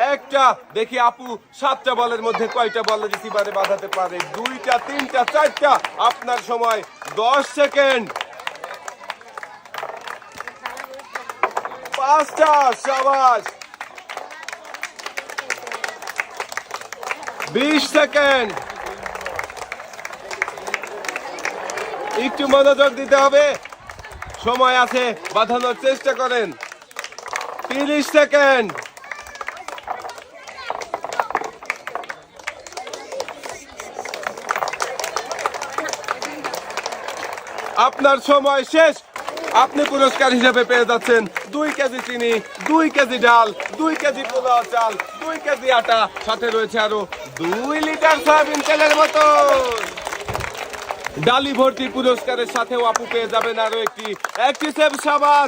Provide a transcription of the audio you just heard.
একটা, দেখি আপু, সাতটা বলের মধ্যে কয়টা বল রিসিভারে বাঁধাতে পারে? দুইটা, তিনটা, চারটা? আপনার সময় দশ সেকেন্ড। পাঁচটা, সাবাস। বিশ সেকেন্ড। একটু মনোযোগ দিতে হবে। সময় আছে, বাঁধানোর চেষ্টা করেন। তিরিশ সেকেন্ড। আপনার সময় শেষ। আপনি পুরস্কার হিসেবে পেয়ে যাচ্ছেন দুই কেজি চিনি, দুই কেজি ডাল, দুই কেজি পোলাও চাল, দুই কেজি আটা। সাথে রয়েছে আরও দুই লিটার সয়াবিন তেলের মতো ডালি ভর্তি পুরস্কারের সাথেও আপু পেয়ে যাবেন আরও একটি একটি সেব সাবান।